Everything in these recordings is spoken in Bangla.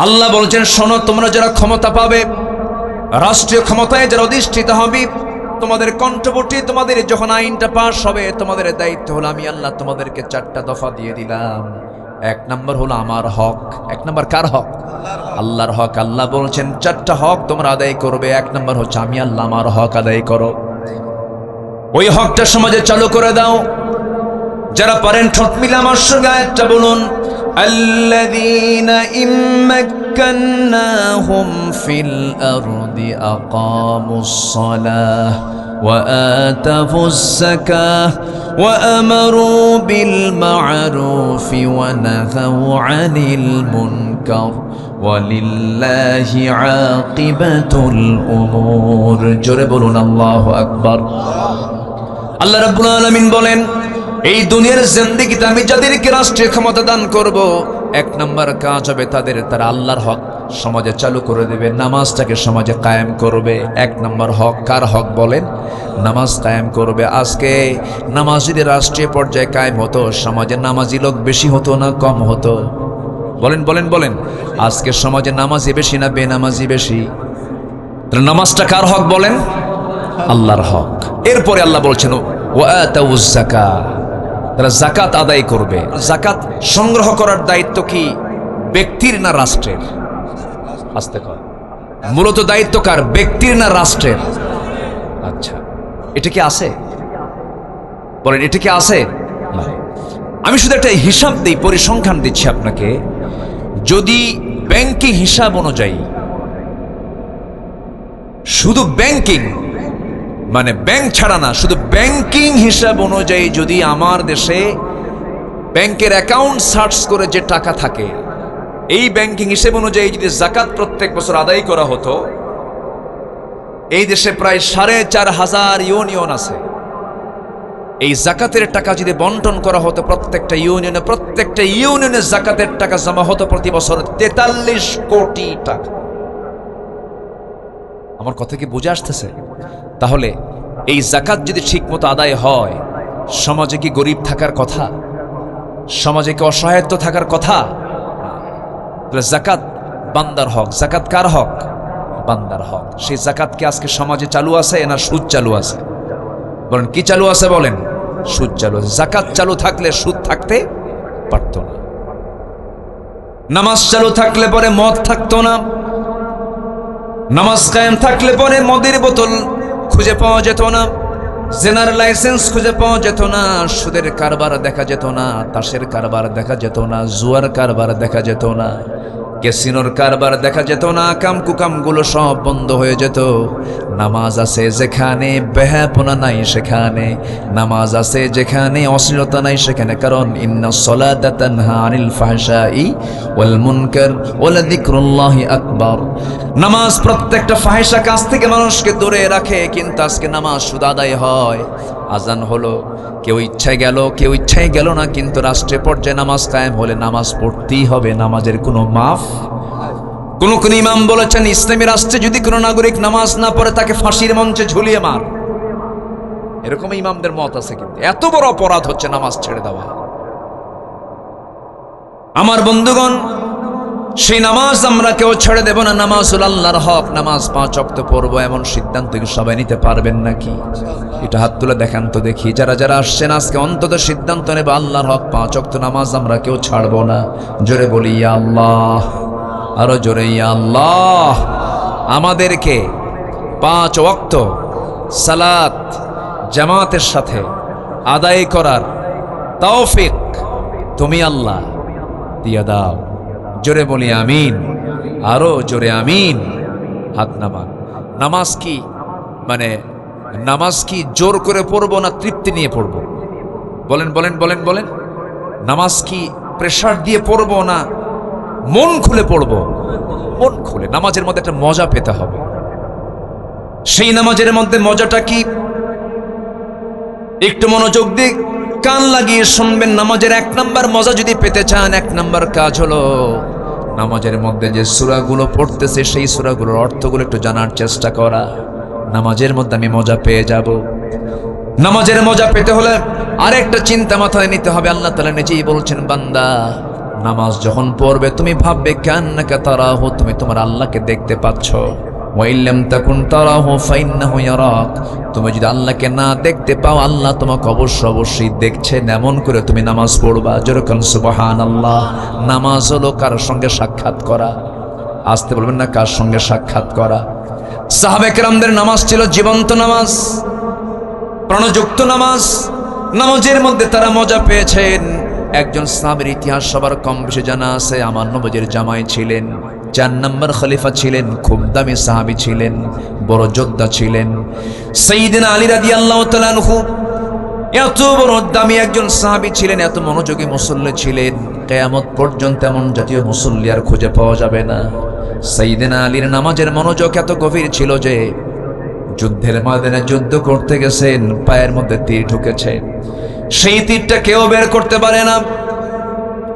আল্লাহ বলছেন, শোনো, তোমরা যারা ক্ষমতা পাবে, রাষ্ট্রীয় ক্ষমতায় যারা অধিষ্ঠিত হবে, তোমাদের কণ্ঠবর্তী তোমাদের যখন আইনটা পাশ হবে, তোমাদের দায়িত্ব হলো, আমি আল্লাহ তোমাদেরকে চারটা দফা দিয়ে দিলাম। এক নম্বর হলো আমার হক। এক নম্বর কার হক? আল্লাহর হক। আল্লাহ বলছেন, চারটা হক তোমরা আদায় করবে। এক নম্বর হচ্ছে, আমি আল্লাহ আমার হক আদায় করো। ওই হকটা সমাজে চালু করে দাও। যারা পারেন ঠোঁট মিলে আমার সঙ্গে একটা বলুন। الذين إن مكناهم في الأرض أقاموا الصلاة وآتفوا الزكاة وأمروا بالمعروف ونهوا عن المنكر ولله عاقبة الأمور جربنا الله أكبر الله رب العالمين بولين এই দুনিয়ার জিন্দেগিতে আমি যাদেরকে রাষ্ট্রীয় ক্ষমতা দান করব, এক নম্বর কাজ হবে তাদের, তারা আল্লাহর হক সমাজে চালু করে দেবে, নামাজটাকে সমাজে কায়েম করবে। এক নম্বর হক, কার হক বলেন? নামাজ কায়েম করবে। আজকে নামাজ যদি রাষ্ট্রীয় পর্যায়ে কায়েম হতো, সমাজে নামাজি লোক বেশি হতো না, কম হতো। বলেন বলেন বলেন। আজকে সমাজে নামাজি বেশি না, বেনামাজি বেশি? নামাজটা কার হক বলেন? আল্লাহর হক। এরপরে আল্লাহ বলছেন ও ওয়াতাউজ যাকাত। তারা জাকাত আদায় করবে। জাকাত সংগ্রহ করার দায়িত্ব কি ব্যক্তির না রাষ্ট্রের? আস্তে কর। মূলত দায়িত্ব কার? ব্যক্তির না রাষ্ট্রের? আচ্ছা। এটা কি আছে? বলেন, এটা কি আছে। আমি শুধু একটা হিসাব দিই, পরিসংখ্যান দিচ্ছি আপনাকে। যদি ব্যাংকিং হিসাব অনুযায়ী শুধু ব্যাংকিং মানে ব্যাংক ছাড়া না, শুধু ব্যাংকিং হিসাব অনুযায়ী যদি আমার দেশে ব্যাংকের অ্যাকাউন্ট সার্চ করে যে টাকা থাকে, এই ব্যাংকিং হিসেব অনুযায়ী যদি জাকাত প্রত্যেক বছর আদায় করা হতো, এই দেশে প্রায় সাড়ে চার হাজার ইউনিয়ন আছে। এই জাকাতের টাকা যদি বন্টন করা হতো প্রত্যেকটা ইউনিয়নে প্রত্যেকটা ইউনিয়নে জাকাতের টাকা জমা হতো প্রতি বছর তেতাল্লিশ কোটি টাকা। আমার কথা কি বুঝে আসতেছে? তাহলে এই জাকাত যদি ঠিকমতো আদায় হয়, সমাজে কি গরিব থাকার কথা? সমাজে কি অসহায়ত্ব থাকার কথা? জাকাত বান্দার হক। জাকাত কার হক? বান্দার হক। সেই জাকাত কি আজকে সমাজে চালু আছে না সুদ চালু আছে? বলেন, কি চালু আছে বলেন? সুদ চালু আছে। জাকাত চালু থাকলে সুদ থাকতে পারত না। নামাজ চালু থাকলে পরে মদ থাকতো না। নামাজ কায়েম থাকলে পরে মদের বোতল খুঁজে পাওয়া যেত না। জেনার লাইসেন্স খুঁজে পাওয়া যেত না। সুদের কারবার দেখা যেত না। তাসের কারবার দেখা যেত না। জুয়ার কারবার দেখা যেত না। ক্যাসিনোর কারবার দেখা যেত না, কাম কুকামগুলো সব বন্ধ হয়ে যেত। নামাজ আছে যেখানে বেহাপনা নাই সেখানে, নামাজ আছে যেখানে, অশ্লীলতা নাই সেখানে। কারণ ইন্না সলাতা তানহা আনিল নামাজ প্রত্যেকটা ফাহিশা কাজ থেকে মানুষকে দূরে রাখে, কিন্তু আজকে নামাজ আদায় হয়। আজান হলো। কেউ ইচ্ছায় গেল, কেউ ইচ্ছায় গেল না, কিন্তু রাষ্ট্রীয় পর্যায়ে নামাজ কায়েম হলে নামাজ পড়তেই হবে, নামাজের কোনো মাফ। কোন কোন ইমাম বলেছেন, ইসলামী রাষ্ট্রে যদি কোনো নাগরিক নামাজ না পড়ে, তাকে ফাঁসির মঞ্চে ঝুলিয়ে মার। এরকম ইমামদের মত আছে কিন্তু। এত বড় অপরাধ হচ্ছে নামাজ ছেড়ে দেওয়া। আমার বন্ধুগণ সেই নামাজ আমরা কেউ ছেড়ে দেব না। নামাজ আল্লাহর হক। নামাজ পাঁচ অক্ত পড়ব, এমন সিদ্ধান্ত কি সবাই নিতে পারবেন নাকি? এটা হাত তুলে দেখান তো দেখি। যারা যারা আসছেন আজকে, অন্তত সিদ্ধান্ত নেবে আল্লাহর হক। পাঁচ অক্ত নামাজ আমরা কেউ ছাড়বো না। জোরে বলি, ইয়া আল্লাহ। আরও জোরে, ইয়া আল্লাহ। আমাদেরকে পাঁচ ওয়াক্ত সালাত জামাতের সাথে আদায় করার তৌফিক তুমি আল্লাহ দিয়া দাও। জোরে বলি আমিন। আরও জোরে আমিন। হাত নামান। নামাজ কি মানে নামাজ কি জোর করে পড়ব না তৃপ্তি নিয়ে পড়ব? বলেন বলেন বলেন বলেন। নামাজ কি প্রেশার দিয়ে পড়ব না মন খুলে পড়ব? মন খুলে। নামাজের মধ্যে একটা মজা পেতে হবে। সেই নামাজের মধ্যে মজাটা কি? একটু মনোযোগ দিয়ে কান লাগিয়ে শুনবেন, নামাজের এক নাম্বার মজা যদি পেতে চান, এক নাম্বার কাজ হলো নামাজের মধ্যে যে সুরাগুলো পড়তেছে, সেই সুরাগুলোর অর্থগুলো একটু জানার চেষ্টা করা। নামাজের মধ্যে আমি মজা পেয়ে যাব। নামাজের মজা পেতে হলে আরেকটা চিন্তা মাথায় নিতে হবে। আল্লাহ তালা নিজেই বলছেন, বান্দা, নামাজ যখন পড়বে, তুমি ভাববে কেন তারা হো তুমি তোমার আল্লাহকে দেখতে পাচ্ছ। ওয়াইল্লাম তাকুন তারাহ ফাইন্নাহু ইয়ারাক। তুমি যদি আল্লাহকে না দেখতে পাও, আল্লাহ তোমাকে অবশ্য অবশ্যই দেখছেন এমন করে তুমি নামাজ পড়বা। যেরকম সুবহানাল্লাহ, নামাজ হলো কার সঙ্গে সাক্ষাৎ করা। আসতে বলবেন না কার সঙ্গে সাক্ষাৎ করা। সাহাবেকরামদের নামাজ ছিল জীবন্ত নামাজ, প্রাণযুক্ত নামাজ। নামাজের মধ্যে তারা মজা পেয়েছেন। একজন সাহাবের ইতিহাস সবার কম বেশি জানা আছে। আমার নবজের জামাই ছিলেন। চার নম্বর খলিফা ছিলেন, খুব দামি সাহাবি ছিলেন, বড় যোদ্ধা ছিলেন। সেইদিন আলী রাদি আল্লাহ তালানহু এত বড় দামি একজন সাহাবি ছিলেন, এত মনোযোগী মুসল্লি ছিলেন। কেয়ামত পর্যন্ত এমন জাতীয় মুসল্লি আর খুঁজে পাওয়া যাবে না। সাইদিনা আলীর নামাজের মনোযোগ এত গভীর ছিল যে যুদ্ধের ময়দানে যুদ্ধ করতে গেছেন, পায়ের মধ্যে তীর ঢুকেছে। সেই তীরটা কেউ বের করতে পারে না।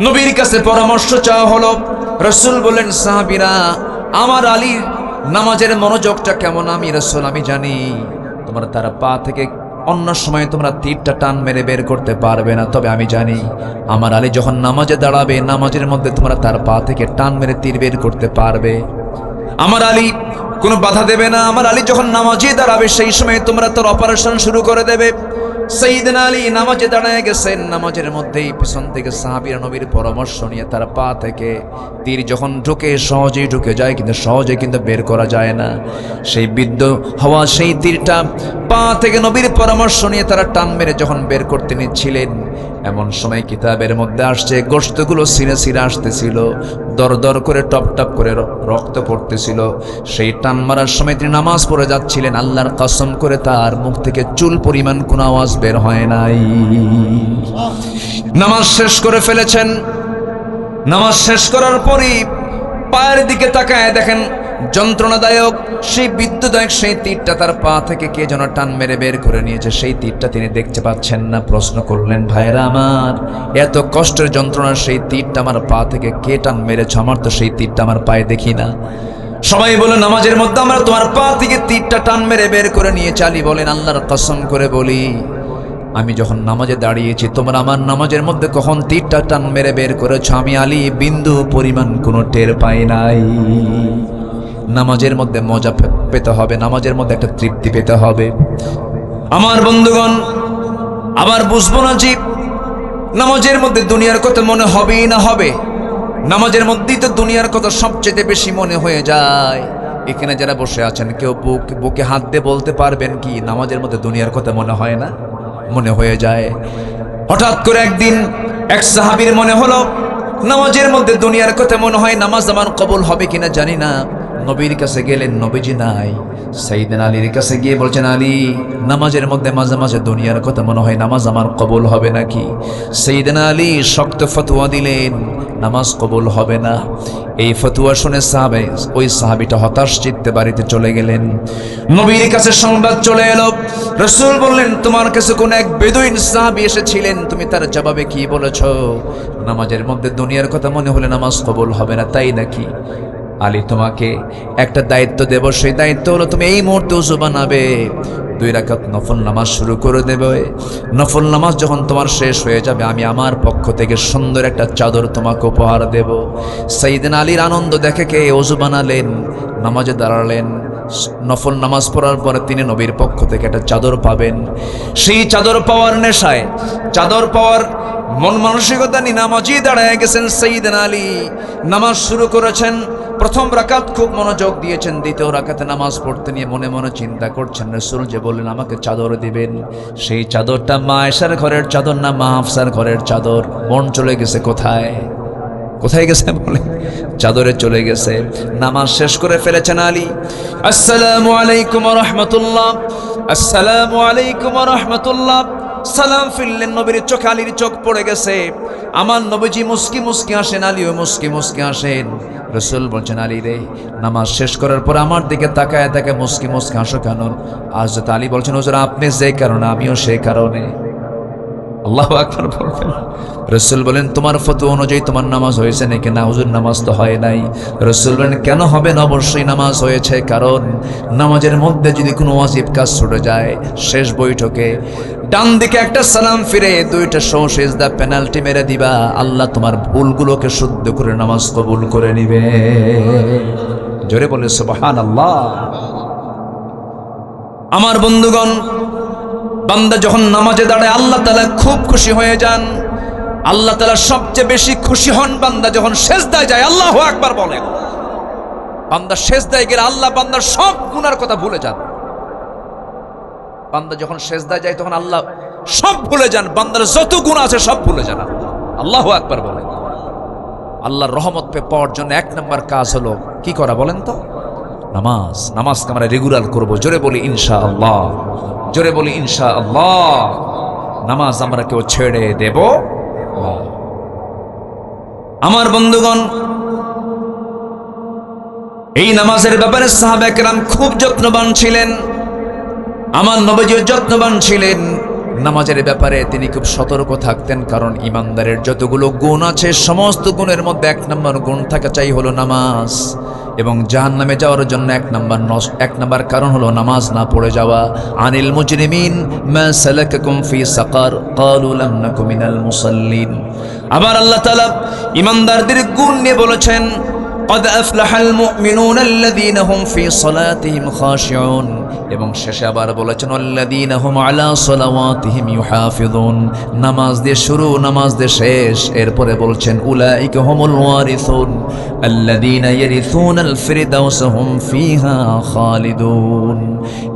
নবীর কাছে পরামর্শ চাওয়া হলো, রসুল বললেন, সাহাবিরা, আমার আলীর নামাজের মনোযোগটা কেমন আমি, রসুল, আমি জানি। তোমার তার পা থেকে অন্য সময় তোমরা তীরটা টান মেরে বের করতে পারবে না, তবে আমি জানি, আমার আলী যখন নামাজে দাঁড়াবে, নামাজের মধ্যে তোমরা তার পা থেকে টান মেরে তীর বের করতে পারবে। আমার আলী কোনো বাধা দেবে না, আমার আলী যখন নামাজে দাঁড়াবে, সেই সময় তোমরা তোর অপারেশন শুরু করে দেবে। সেইদিন আলী নামাজে দাঁড়ায় গেছেন। নামাজের মধ্যেই পিছন থেকে সাহাবির নবীর পরামর্শ নিয়ে তার পা থেকে তীর যখন ঢুকে, সহজেই ঢুকে যায়, কিন্তু সহজে কিন্তু বের করা যায় না। সেই বিদ্য হওয়া সেই তীরটা পা থেকে নবীর পরামর্শ নিয়ে তারা টান মেরে যখন বের করতে নিচ্ছিলেন এমন সময় কিতাবের মধ্যে আসছে গোষ্ঠগুলো সিনে সিনে আসতেছিল দর দর করে টপ টপ করে রক্ত পড়তেছিল। সেই টান মারার সময় তিনি নামাজ পড়ে যাচ্ছিলেন, আল্লাহর কসম করে তার মুখ থেকে চুল পরিমাণ কোনো আওয়াজ বের হয় নাই। নামাজ শেষ করে ফেলেছেন। নামাজ শেষ করার পরই পায়ের দিকে তাকায় দেখেন যন্ত্রণাদায়ক, সেই বিদ্যুদায়ক সেই তীরটা তার পা থেকে কে যেন টান মেরে বের করে নিয়েছে, সেই তীরটা তিনি দেখতে পাচ্ছেন না। প্রশ্ন করলেন ভাইরা আমার, এত কষ্টের যন্ত্রণার সেই তীরটা আমার পা থেকে কে টান মেরেছ? আমার তো সেই তীরটা আমার পায়ে দেখি না। সবাই বলে নামাজের মধ্যে আমরা তোমার পা থেকে তীরটা টান মেরে বের করে নিয়ে চালি বলেন, আল্লাহর কসম করে বলি, আমি যখন নামাজে দাঁড়িয়েছি, তোমরা আমার নামাজের মধ্যে কখন তীরটা টান মেরে বের করেছ? আমি আলী, বিন্দু পরিমাণ কোনো টের পাই নাই। নামাজের মধ্যে মজা পেতে হবে, নামাজের মধ্যে একটা তৃপ্তি পেতে হবে। আমার বন্ধুগণ, আবার বুঝব না যে নামাজের মধ্যে দুনিয়ার কথা মনে হবেই না হবে। নামাজের মধ্যেই তো দুনিয়ার কথা সবচেয়ে বেশি মনে হয়ে যায়। এখানে যারা বসে আছেন, কেউ বুক, বুকে হাত দিয়ে বলতে পারবেন কি নামাজের মধ্যে দুনিয়ার কথা মনে হয় না? মনে হয়ে যায়। হঠাৎ করে একদিন এক সাহাবীর মনে হলো, নামাজের মধ্যে দুনিয়ার কথা মনে হয় নামাজ আমার কবুল হবে কিনা জানি না। নবীর কাছে গেলেন নবীজি নাই। সাইদিন আলীর কাছে গিয়ে বলছেন, আলী, নামাজের মধ্যে মাঝে মাঝে দুনিয়ার কথা মনে হয় নামাজ আমার কবুল হবে নাকি? সেইদিন আলী শক্ত ফতুয়া দিলেন, নামাজ কবুল হবে না। এই ফতুয়া শুনে সাহাবে, ওই সাহাবিটা হতাশ চিত্তে বাড়িতে চলে গেলেন। নবীর কাছে সংবাদ চলে এলো। রসুল বললেন, তোমার কাছে কোন এক বেদুইন সাহাবি এসেছিলেন। তুমি তার জবাবে কি বলেছ? নামাজের মধ্যে দুনিয়ার কথা মনে হলে নামাজ কবুল হবে না, তাই নাকি? আলী, তোমাকে একটা দায়িত্ব দেব। সেই দায়িত্ব হলো তুমি এই মুহূর্তে উজু বানাবে। দুই রাকাত নফল নামাজ শুরু করে দেবে। নফল নামাজ যখন তোমার শেষ হয়ে যাবে, আমি আমার পক্ষ থেকে সুন্দর একটা চাদর তোমাকে উপহার দেব। সাইদিন আলীর আনন্দ দেখে কে অজু বানালেন, নামাজে দাঁড়ালেন। নফল নামাজ পড়ার পরে তিনি নবীর পক্ষ থেকে একটা চাদর পাবেন। সেই চাদর পাওয়ার নেশায়, চাদর পাওয়ার মন মানসিকতা নিয়ে নামাজই দাঁড়ায় গেছেন সঈদিন আলী। নামাজ শুরু করেছেন প্রথম রাকাত খুব মনোযোগ দিয়েছেন, দ্বিতীয় রাকাতে নামাজ পড়তে নিয়ে মনে মনে চিন্তা করছেন। রসুল যে বললেন, আমাকে চাদর দিবেন? সেই চাদরটা মা এসার ঘরের চাদর না মা হাফসার ঘরের চাদর? মন চলে গেছে কোথায়? কোথায় গেছে বলে? চাদরে চলে গেছে। নামাজ শেষ করে ফেলেছেন আলী। আসসালামু আলাইকুম রহমতুল্লাহ। আসসালামু আলাইকুম রহমতুল্লাহ। সালাম ফিরলেন, নবীর চোখ আলীর চোখ পড়ে গেছে। আমার নবীজি মুস্কি মুস্কি আসেন আলীও মুস্কি মুস্কি আসেন। রসুল বলছেন, আলী রে, নামাজ শেষ করার পর আমার দিকে তাকায় তাকে মুস্কি মুস্কি হাসো কেন? আজ আলী বলছেন, হুজুর, আপনি যে কারণে, আমিও সেই কারণে। আল্লাহ আকবর বলবেন। রসুল বলেন, তোমার ফতু অনুযায়ী তোমার নামাজ হয়েছে নাকি? না হুজুর, নামাজ তো হয় নাই। রসুল বলেন, কেন হবে না? অবশ্যই নামাজ হয়েছে, কারণ নামাজের মধ্যে যদি কোনো ওয়াজিব কাজ ছুটে যায়, শেষ বৈঠকে ডান দিকে একটা সালাম ফিরে, দুইটা সৌসেজদা পেনাল্টি মেরে দিবা। আল্লাহ তোমার ভুলগুলোকে শুদ্ধ করে নামাজ কবুল করে নিবে। জোরে বলে সুবহান আল্লাহ আমার বন্ধুগণ, বান্দা যখন নামাজে দাঁড়ায়, আল্লাহ তালা খুব খুশি হয়ে যান। আল্লাহ তালা সবচেয়ে বেশি খুশি হন বান্দা যখন শেষদায় যায়, আল্লাহ একবার বলেন। বান্দা শেষদায় গেলে আল্লাহ বান্দার সব গুনার কথা ভুলে যান। বান্দা যখন শেষদায় যায়, তখন আল্লাহ সব ভুলে যান। বান্দার যত গুণ আছে সব ভুলে যান আল্লাহ। একবার বলেন। আল্লাহর রহমত পে পাওয়ার জন্য এক নম্বর কাজ হলো, কি করা বলেন তো? নামাজ। নামাজকে আমরা রেগুলার করব। জোরে বলি ইনশা আল্লাহ জোরে বলি ইনশা আল্লাহ নামাজ আমরা কেউ ছেড়ে দেব আমার বন্ধুগণ, এই নামাজের ব্যাপারে সাহাবাকেরাম খুব যত্নবান ছিলেন। আমার নবজিও যত্নবান ছিলেন। নামাজের ব্যাপারে তিনি খুব সতর্ক থাকতেন, কারণ ইমানদারের যতগুলো গুণ আছে, সমস্ত গুণের মধ্যে এক নম্বর গুণ থাকা চাই হলো নামাজ। এবং জাহান নামে যাওয়ার জন্য এক নম্বর এক নম্বর কারণ হলো নামাজ না পড়ে যাওয়া। আনিল মুজরিমিন ফি সাকার মিনাল মুসাল্লিন। আবার আল্লাহ তাআলা ইমানদারদের গুণ নিয়ে বলেছেন قد أفلح المؤمنون الذين هم في صلاتهم خاشعون এবং শেষে আবার বলেছেন الذين هم على صلواتهم يحافظون নামাজ দিয়ে শুরু নামাজ দিয়ে শেষ এরপরে বলছেন উলাইকা হুমুল ওয়ারিসুন الذين يرثون الفردوس هم فيها خالدون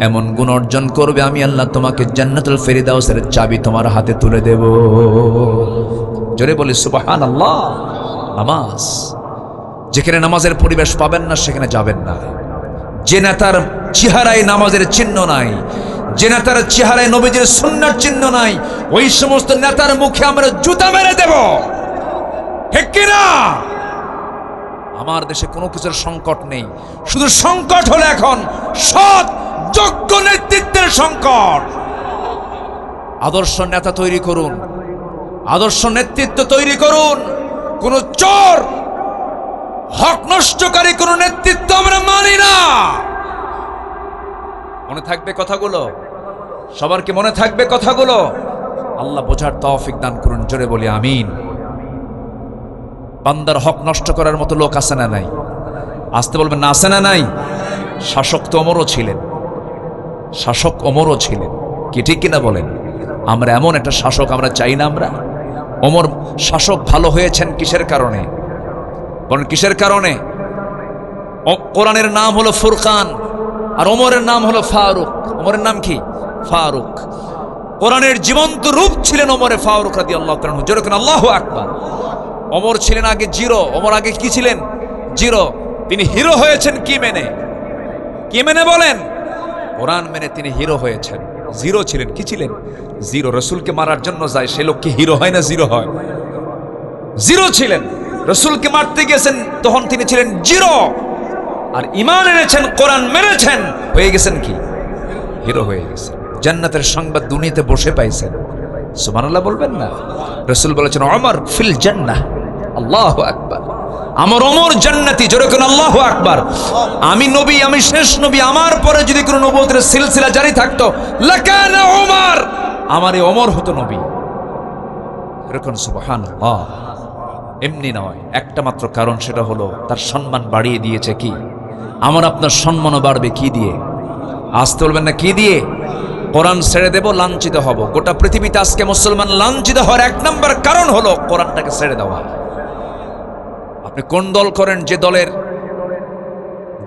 এমন গুণ অর্জন করবে আমি আল্লাহ তোমাকে জান্নাতুল ফেরিদাউসের চাবি তোমার হাতে তুলে দেব জোরে বলি সুবহানাল্লাহ নামাজ যেখানে নামাজের পরিবেশ পাবেন না, সেখানে যাবেন না। যে নেতার চেহারায় নামাজের চিহ্ন নাই, যে নেতার চেহারায় নবীজির সুন্নার চিহ্ন নাই, ওই সমস্ত নেতার মুখে আমরা জুতা মেরে দেব। ঠিক আমার দেশে কোনো কিছুর সংকট নেই। শুধু সংকট হলো এখন সৎ, যোগ্য নেতৃত্বের সংকট। আদর্শ নেতা তৈরি করুন। আদর্শ নেতৃত্ব তৈরি করুন। কোন চোর হক নষ্টকারী কোন নেতৃত্ব আমরা মানি না। মনে থাকবে কথাগুলো? সবার কি মনে থাকবে কথাগুলো? আল্লাহ বোঝার তৌফিক দান করুন, জোরে বলি, আমিন। বান্দার হক নষ্ট করার মতো লোক আছে না নাই? আসতে বলবেন, না, আছে না নাই? শাসক তো অমরও ছিলেন। শাসক অমরও ছিলেন। কি ঠিক কিনা বলেন? আমরা এমন একটা শাসক আমরা চাই না আমরা? অমর শাসক ভালো হয়েছেন কিসের কারণে? বলেন কিসের কারণে? কোরআনের নাম হলো ফুরকান, আর ওমরের নাম হলো ফারুক। ওমরের নাম কি? ফারুক। কোরআনের জীবন্ত রূপ ছিলেন ওমরে ফারুক রাদি আল্লাহ যেরকম আল্লাহ আকবার। ওমর ছিলেন আগে জিরো। ওমর আগে কি ছিলেন? জিরো। তিনি হিরো হয়েছেন কি মেনে? কি মেনে বলেন? কোরআন মেনে তিনি হিরো হয়েছেন। জিরো ছিলেন। কি ছিলেন? জিরো। রসুলকে মারার জন্য যায়। সে লোক কি হিরো হয় না, জিরো হয়? জিরো ছিলেন। রসুলকে মারতে গেছেন, তখন তিনি ছিলেন জিরো। আর ইমান এনেছেন, কোরআন মেরেছেন হয়ে গেছেন কি? হিরো হয়ে গেছেন। জান্নাতের সংবাদ দুনিয়াতে বসে পাইছেন। সুবহানাল্লাহ বলবেন না? রসুল বলেছেন অমর ফিল জান্নাহ। আল্লাহ আকবার। আমার অমর জান্নাতি, জোরে কোন আল্লাহ আকবার। আমি নবী, আমি শেষ নবী, আমার পরে যদি কোনো নবুয়তের সিলসিলা জারি থাকতো আমার এই অমর হতো নবী। এরকম সুবহানাল্লাহ। এমনি নয়। একটা মাত্র কারণ সেটা হলো, তার সম্মান বাড়িয়ে দিয়েছে কি? আমার আপনার সম্মানও বাড়বে কি দিয়ে? আসতে বলবেন না কি দিয়ে? কোরআন ছেড়ে দেব, লাঞ্ছিত হব। গোটা পৃথিবীতে আজকে মুসলমান লাঞ্ছিত হওয়ার এক নম্বর কারণ হলো, কোরআনটাকে ছেড়ে দেওয়া। আপনি কোন দল করেন? যে দলের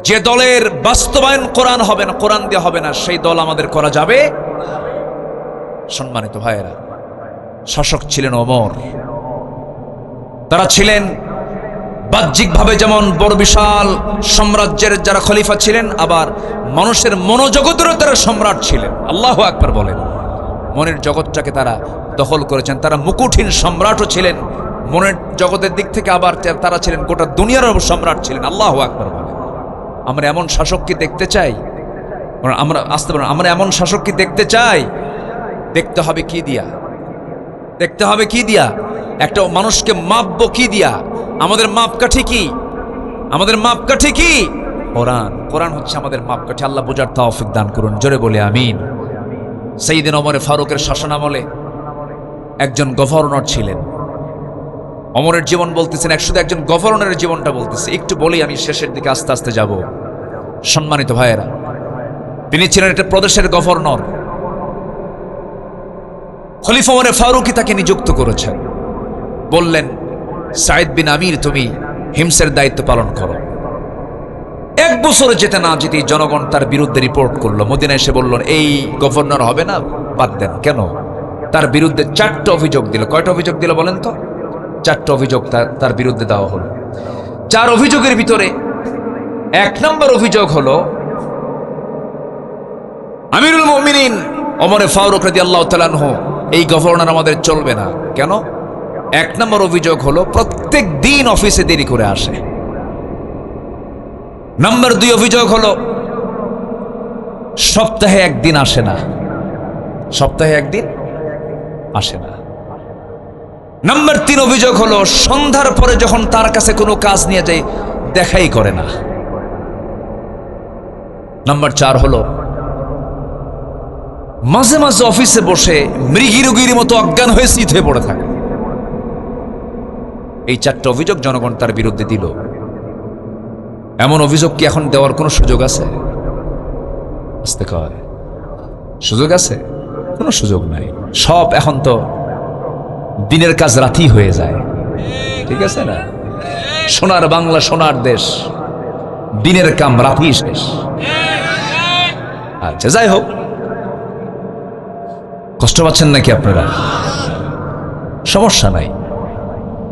যে দলের বাস্তবায়ন কোরআন হবে না, কোরআন দিয়ে হবে না, সেই দল আমাদের করা যাবে? সম্মানিত ভাইয়েরা, শাসক ছিলেন অমর তারা ছিলেন বাহ্যিকভাবে যেমন বড় বিশাল সাম্রাজ্যের যারা খলিফা ছিলেন, আবার মানুষের মনোজগতেরও তারা সম্রাট ছিলেন। আল্লাহ আকবার বলেন। মনের জগৎটাকে তারা দখল করেছেন। তারা মুকুটহীন সম্রাটও ছিলেন। মনের জগতের দিক থেকে আবার তারা ছিলেন, গোটা দুনিয়ারও সম্রাট ছিলেন। আল্লাহ আকবার বলেন। আমরা এমন শাসককে দেখতে চাই? আমরা আসতে পারেন আমরা এমন শাসককে দেখতে চাই? দেখতে হবে কি দিয়া? দেখতে হবে কি দিয়া? একটা মানুষকে মাপবো কি দিয়া, আমাদের মাপকাঠি কি? আমাদের মাপকাঠি কি? কোরআন। কোরআন হচ্ছে আমাদের মাপকাঠি। আল্লাহ বোঝার তৌফিক দান করুন। জোরে বলে আমিন। সেইদিন অমরে ফারুকের শাসনামলে একজন গভর্নর ছিলেন। অমরের জীবন বলতেছেন, এক শুধু একজন গভর্নরের জীবনটা বলতেছে। একটু বলি আমি শেষের দিকে আস্তে আস্তে যাব। সম্মানিত ভাইয়েরা, তিনি ছিলেন একটা প্রদেশের গভর্নর। খলিফা ওমরে ফারুকি তাকে নিযুক্ত করেছেন। বললেন সাইদ বিন আমির, তুমি হিমসের দায়িত্ব পালন করো। এক বছরে যেতে না যেতে জনগণ তার বিরুদ্ধে রিপোর্ট করল। মদিনা এসে বলল, এই গভর্নর হবে না? বাদ দেন। কেন? তার বিরুদ্ধে চারটে অভিযোগ দিল। কয়টা অভিযোগ দিল বলেন তো? চারটে অভিযোগ তার বিরুদ্ধে দেওয়া হলো। চার অভিযোগের ভিতরে এক নম্বর অভিযোগ হলো, আমিরুল মুমিনিন অমরে ফারুক রাদি আল্লাহ তালানহ এই গভর্নর আমাদের চলবে না। কেন? এক নম্বর অভিযোগ হলো প্রত্যেক দিন অফিসে দেরি করে আসে। নাম্বার দুই অভিযোগ হলো সপ্তাহে একদিন আসে না। সপ্তাহে একদিন আসে না। নাম্বার তিন অভিযোগ হলো সন্ধ্যার পরে যখন তার কাছে কোনো কাজ নিয়ে যায়, দেখাই করে না। নাম্বার চার হলো মাঝে মাঝে অফিসে বসে মৃগী রোগীর মতো অজ্ঞান হয়ে হয়ে পড়ে থাকে। এই চারটে অভিযোগ জনগণ তার বিরুদ্ধে দিল। এমন অভিযোগ কি এখন দেওয়ার কোনো সুযোগ আছে? আসতে কয়, সুযোগ আছে? কোনো সুযোগ নাই। সব এখন তো দিনের কাজ রাতি হয়ে যায়। ঠিক আছে না? সোনার বাংলা, সোনার দেশ। দিনের কাম রাতি শেষ। আচ্ছা যাই হোক। কষ্ট পাচ্ছেন নাকি আপনারা? সমস্যা নাই।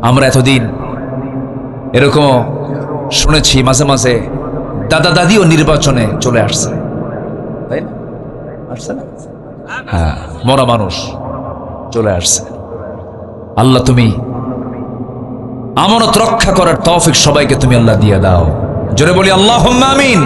আমরা এতদিন এরকম শুনেছি মাঝে মাঝে দাদা দাদিও নির্বাচনে চলে আসছে। তাই না? আসছে না? হ্যাঁ মরা মানুষ চলে আসছে। আল্লাহ তুমি আমানত রক্ষা করার তৌফিক সবাইকে তুমি আল্লাহ দিয়ে দাও। জোরে বলি আল্লাহ আমিন।